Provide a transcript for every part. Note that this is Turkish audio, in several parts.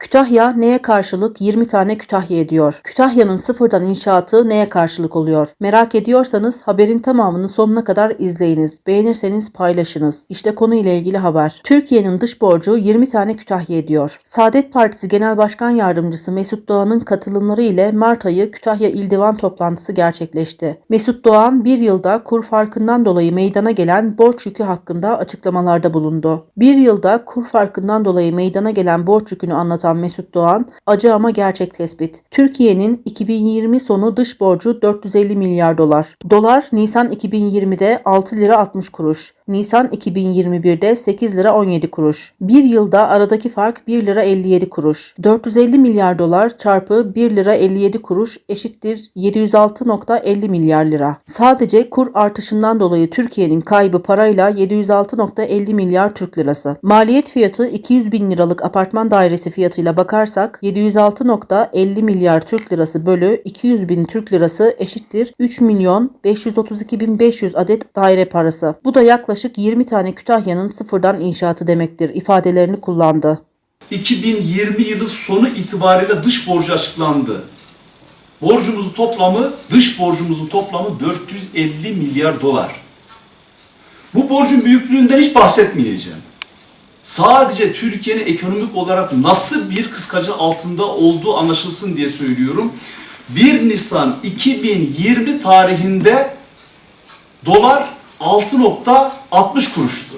Kütahya neye karşılık 20 tane Kütahya ediyor? Kütahya'nın sıfırdan inşaatı neye karşılık oluyor? Merak ediyorsanız haberin tamamını sonuna kadar izleyiniz. Beğenirseniz paylaşınız. İşte konuyla ilgili haber. Türkiye'nin dış borcu 20 tane Kütahya ediyor. Saadet Partisi Genel Başkan Yardımcısı Mesut Doğan'ın katılımları ile Mart ayı Kütahya İl Divan toplantısı gerçekleşti. Mesut Doğan bir yılda kur farkından dolayı meydana gelen borç yükü hakkında açıklamalarda bulundu. Bir yılda kur farkından dolayı meydana gelen borç yükünü anlatan Mesut Doğan, acı ama gerçek tespit. Türkiye'nin 2020 sonu dış borcu 450 milyar dolar. Dolar Nisan 2020'de 6 lira 60 kuruş. Nisan 2021'de 8 lira 17 kuruş. Bir yılda aradaki fark 1 lira 57 kuruş. 450 milyar dolar çarpı 1 lira 57 kuruş eşittir 706.50 milyar lira. Sadece kur artışından dolayı Türkiye'nin kaybı parayla 706.50 milyar Türk lirası. Maliyet fiyatı 200 bin liralık apartman dairesi fiyatıyla bakarsak 706.50 milyar Türk lirası bölü 200 bin Türk lirası eşittir 3 milyon 532 bin 500 adet daire parası. Bu da yaklaşık 20 tane Kütahya'nın sıfırdan inşaatı demektir ifadelerini kullandı. 2020 yılı sonu itibariyle dış borcu açıklandı. Borcumuzun toplamı, dış borcumuzun toplamı 450 milyar dolar. Bu borcun büyüklüğünden hiç bahsetmeyeceğim. Sadece Türkiye'nin ekonomik olarak nasıl bir kıskacın altında olduğu anlaşılsın diye söylüyorum. 1 Nisan 2020 tarihinde dolar 6.60 kuruştu.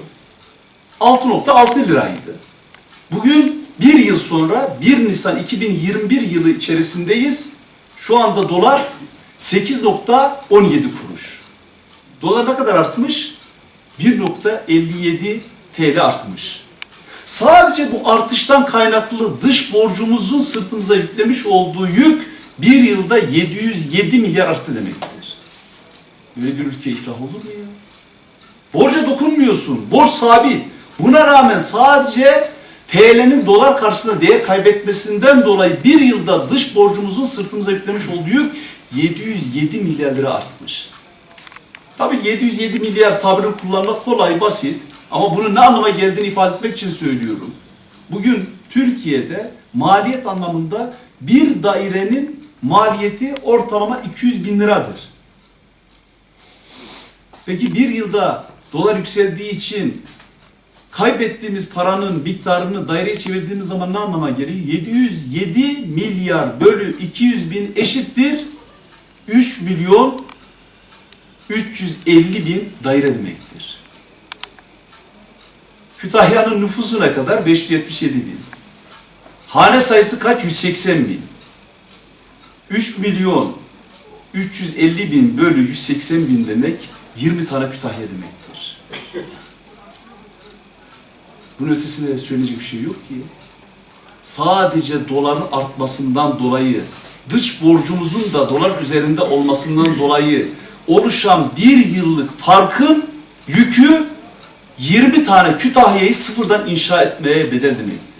6.6 liraydı. Bugün bir yıl sonra 1 Nisan 2021 yılı içerisindeyiz. Şu anda dolar 8.17 kuruş. Dolar ne kadar artmış? 1.57 TL artmış. Sadece bu artıştan kaynaklı dış borcumuzun sırtımıza yüklemiş olduğu yük bir yılda 707 milyar arttı demektir. Böyle bir ülke iflah olur mu ya? Borca dokunmuyorsun. Borç sabit. Buna rağmen sadece TL'nin dolar karşısında değer kaybetmesinden dolayı bir yılda dış borcumuzun sırtımıza yüklemiş olduğu yük 707 milyar lira artmış. Tabii 707 milyar tabirini kullanmak kolay, basit. Ama bunun ne anlama geldiğini ifade etmek için söylüyorum. Bugün Türkiye'de maliyet anlamında bir dairenin maliyeti ortalama 200 bin liradır. Peki bir yılda dolar yükseldiği için kaybettiğimiz paranın miktarını daireye çevirdiğimiz zaman ne anlama geliyor? 707 milyar bölü 200 bin eşittir 3 milyon 350 bin daire demektir. Kütahya'nın nüfusu ne kadar? 577 bin. Hane sayısı kaç? 180 bin. 3 milyon 350 bin bölü 180 bin demek 20 tane Kütahya demektir. Bunun ötesinde söyleyecek bir şey yok ki. Sadece doların artmasından dolayı, dış borcumuzun da dolar üzerinde olmasından dolayı oluşan bir yıllık farkın yükü 20 tane Kütahya'yı sıfırdan inşa etmeye bedel demektir.